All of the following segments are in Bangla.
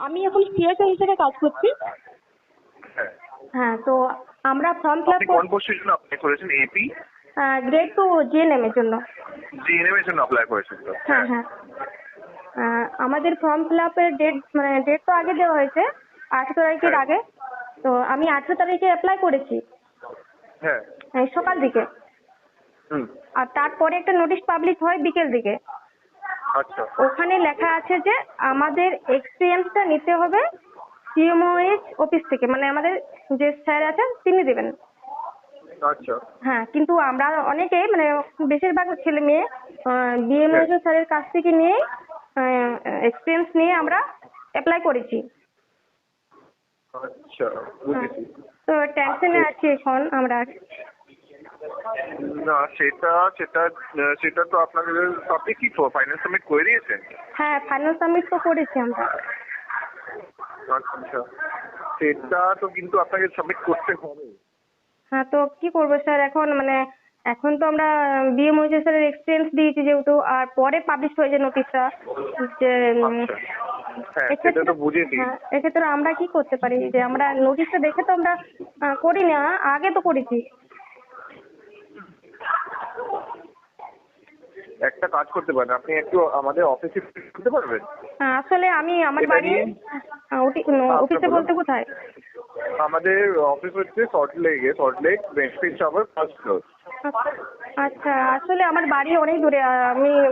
আমি এখন সিএসএ হিসেবে কাজ করছি। হ্যাঁ তো আমরা ফর্ম ফিল আপনি কোন পোস্টের জন্য অ্যাপ্লাই করেছেন? এপি গ্রেড টু জিএনএম এর জন্য। জিএনএম এর জন্য অ্যাপ্লাই করেছেন তো? হ্যাঁ হ্যাঁ। আমাদের ফর্ম ফিল আপের ডেট মানে ডেট তো আগে দেওয়া হয়েছে আঠেরো তারিখের হ্যাঁ। আগে। তো আমি আঠেরো তারিখে অ্যাপ্লাই করেছি। হ্যাঁ। সকাল দিকে। হুম। আর তারপরে একটা নোটিশ পাবলিশ হয় বিকেল দিকে। ওখানে লেখা আছে যে আমাদের এক্সপিরিয়েন্সটা নিতে হবে সিএমওএইচ অফিস থেকে। মানে আমাদের যে স্যার আছেন তিনি দেবেন। আচ্ছা। হ্যাঁ কিন্তু আমরা অনেকেই মানে বেশিরভাগ ছেলে মেয়ে বিএমএস স্যারের কাছ থেকে নিয়ে এক্সপিরিয়েন্স নিয়ে আমরা অ্যাপ্লাই করেছি। আচ্ছা বুঝেছি। তো টেনশনে আছি এখন আমরা। না সেটা সেটা সেটা তো আপনাদের আপনি কি ফাইন্যান্স সাবমিট করে দিয়েছেন? হ্যাঁ ফাইনাল সাবমিট তো করেছি আমরা। আচ্ছা সেটা তো কিন্তু আপনাকে সাবমিট করতে হবে। হ্যাঁ তো কি করব স্যার? এখন মানে এখন তো আমরা বিএমওএইচ স্যারের এক্সপিরিয়েন্স দিয়েছি যেহেতু আর পরে পাবলিশ হয়েছে নোটিশটা যে আচ্ছা। হ্যাঁ এক্ষেত্রে হ্যাঁ, এক্ষেত্রে আমরা কি করতে পারি? যে আমরা নোটিশটা দেখে তো আমরা করি না আগে তো করেছি। একটা কাজ করতে পারেন। আপনি একটু আমাদের অফিসে করতে পারবেন? হ্যাঁ, আসলে আমি আমার এটা বাড়ি নিয়ে- ওটি- ন- আচ্ছা, অফিসে বলতে কোথায়? আমাদের অফিস হচ্ছে সল্ট লেকে সল্ট লেক বেঞ্চপিন টাওয়ার ফার্স্ট ফ্লোর আচ্ছা আসলে আমার বাড়ি অনেক দূরে। আহ, আমি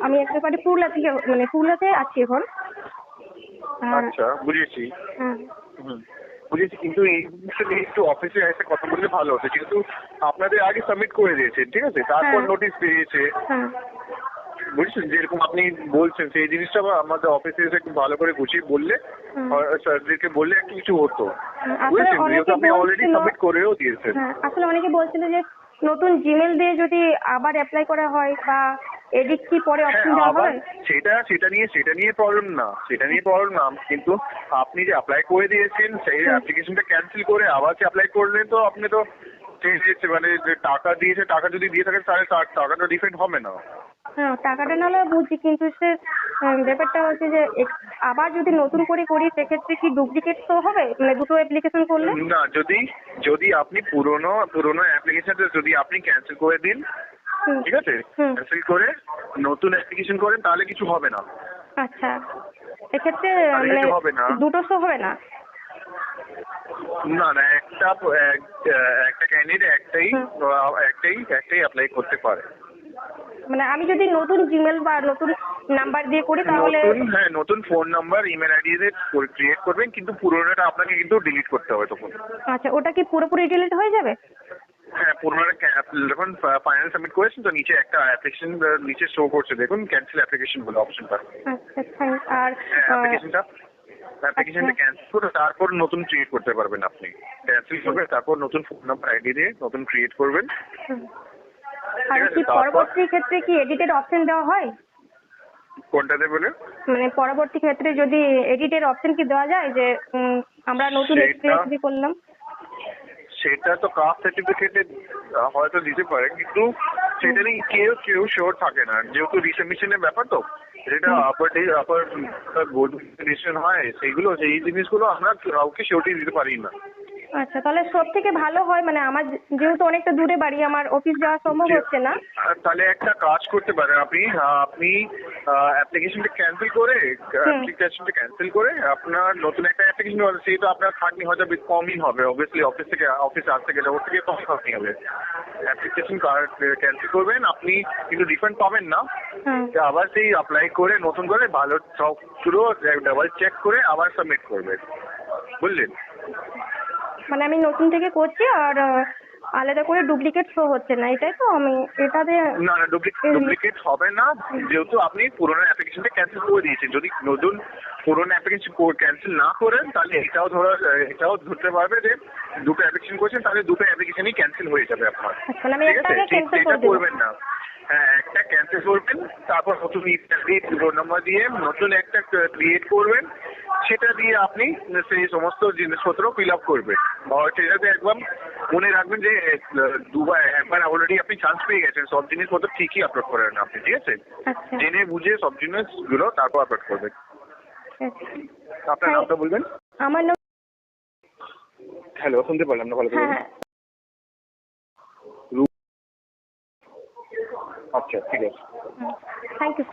আমি বাড়ি পুরুলিয়া থেকে মানে পুরুলিয়াতে আছি এখন। আর- আচ্ছা বুঝেছি। হ্যাঁ। হুম, বুঝেছি কিন্তু এই জিনিসটা নিয়ে একটু অফিসে এসে কথা বললে ভালো হতো যেহেতু আপনাদের আগে সাবমিট করে দিয়েছেন ঠিক আছে? তারপর হ্যাঁ। নোটিশ বেরিয়েছে হ্যাঁ। বুঝছেন? যেরকম আপনি বলছেন সেই জিনিসটা আবার আমাদের অফিসে এসে একটু ভালো করে গুছিয়ে বললে। স্যারদেরকে বললে একটু কিছু হতো। বুঝেছেন? যেহেতু আপনি অলরেডি সাবমিট করেও দিয়েছেন। হ্যাঁ আসলে অনেকে বলছিল যে নতুন জিমেল দিয়ে যদি আবার অ্যাপ্লাই করা হয় বা এডিট কি পরে হ্যাঁ অপশন দেওয়া আবার সেটা সেটা নিয়ে সেটা নিয়ে প্রবলেম না সেটা নিয়ে প্রবলেম না। কিন্তু আপনি যে অ্যাপ্লাই করে দিয়েছেন সেই। অ্যাপ্লিকেশনটা ক্যান্সেল করে আবার যে অ্যাপ্লাই করলেন তো আপনি তো মানে যে টাকা দিয়েছে টাকা যদি দিয়ে থাকেন তাহলে তার টাকাটা রিফান্ড হবে না। হ্যাঁ টাকাটা নাহলে বুঝি কিন্তু সে ব্যাপারটা হচ্ছে যে আবার যদি নতুন করে করি সেক্ষেত্রে কি ডুপ্লিকেট তো হবে? মানে দুটো অ্যাপ্লিকেশন করলে? না যদি যদি আপনি পুরনো পুরনো অ্যাপ্লিকেশনটা যদি আপনি ক্যান্সেল করে দিন ঠিক আছে। ক্যান্সেল করে নতুন অ্যাপ্লিকেশন করেন তাহলে কিছু হবে না। আচ্ছা। এক্ষেত্রে মানে। দুটো শো হবে না? না না একটা একটা ক্যান্ডিডেট একটাই একটাই একটাই অ্যাপ্লাই করতে পারে। মানে আমি যদি নতুন জিমেল বা নতুন নাম্বার দিয়ে করি তাহলে হ্যাঁ নতুন ফোন নাম্বার ইমেল আইডি দিয়ে ক্রিয়েট করবেন কিন্তু পুরোনোটা আপনাকে কিন্তু ডিলিট করতে হবে তখন। আচ্ছা ওটা কি পুরোপুরি ডিলিট হয়ে যাবে? ক্যা- যখন ফাইনাল সাবমিট করেছেন তো নিচে একটা অ্যাপ্লিকেশন নিচে শো করছে। দেখুন ক্যান্সেল অ্যাপ্লিকেশন বলে অপশনটা আচ্ছা আর অ্যাপ্লিকেশনটা অ্যাপ্লিকেশনটা ক্যান্সেল করে তারপর নতুন ক্রিয়েট করতে পারবেন আপনি। ক্যান্সেল করবেন তারপর নতুন ফোন নাম্বার আইডি দিয়ে নতুন ক্রিয়েট করবেন। আর কি পরবর্তী ক্ষেত্রে কি এডিটের অপশন দেওয়া হয়? কোনটাতে বলে মানে পরবর্তী ক্ষেত্রে যদি এডিটের অপশন কি দেওয়া যায় যে আমরা নতুন এক্সপিরিয়েন্স করলাম? সেটা তো কাস্ট সার্টিফিকেটে হয়তো দিতে পারে কিন্তু সেটা নিয়ে কেউ কেউ শিওর থাকে না। যেহেতু রিসাবমিশনের ব্যাপার তো যেটা আপার আপার বোর্ড ডিসিশন হয় সেইগুলো সেই জিনিসগুলো আমরা কাউকে শিওরিটি দিতে পারি না। আচ্ছা তাহলে সব থেকে ভালো হয় মানে আমার যেহেতু অনেকটা দূরে বাড়ি আমার অফিস যাওয়া সম্ভব হচ্ছে না। তাহলে একটা কাজ করতে পারেন আপনি আপনি অ্যাপ্লিকেশনটা ক্যান্সেল করে অ্যাপ্লিকেশনটা ক্যান্সেল করে আপনার নতুন একটা অ্যাপ্লিকেশন সেই তো আপনার খাটনি হয়তো কমই হবে। অবভিয়াসলি অফিস থেকে অফিসে আসতে গেলে ওর থেকে কম খাটনি হবে। অ্যাপ্লিকেশন ক্যান্সেল করবেন আপনি কিন্তু রিফান্ড পাবেন না। আবার সেই অ্যাপ্লাই করে নতুন করে ভালো সবগুলো ডাবল চেক করে আবার সাবমিট করবেন। বুঝলেন? মানে আমি নতুন থেকে করছি আর আলাদা করে ডুপ্লিকেট শো হচ্ছে না এটাই তো আমি এটাতে না না ডুপ্লিকেট হবে না যেহেতু আপনি পুরোনো অ্যাপ্লিকেশনটা ক্যান্সেল করে দিয়েছেন। যদি নতুন পুরোনো অ্যাপ্লিকেশন ক্যান্সেল না করেন তাহলে এটাও ধরা এটাও ধরতে পারবে যে দুটো অ্যাপ্লিকেশন করেছেন তাহলে দুটো অ্যাপ্লিকেশনই ক্যান্সেল হয়ে যাবে আপনার। আচ্ছা মানে ঠিক আছে? সেটা করবেন না। হ্যাঁ একটা ক্যান্সেল করবেন তারপর নতুন পুরো নাম্বার দিয়ে নতুন একটা ক্রিয়েট করবেন সেটা দিয়ে আপনি সেই সমস্ত জিনিসপত্র ফিল আপ করবেন। সেটাতে একদম মনে রাখবেন যে দুবার একবার অলরেডি আপনি চান্স পেয়ে গেছেন। সব জিনিসপত্র ঠিকই আপলোড করেন আপনি ঠিক আছে? আচ্ছা। জেনে বুঝে সব জিনিসগুলো তারপর আপলোড করবেন। আচ্ছা। আপনার। নামটা বলবেন? আমার নাম হ্যালো শুনতে পারলাম না ভালো করে। হ্যাঁ। হ্যাঁ। আচ্ছা ঠিক আছে। Thank you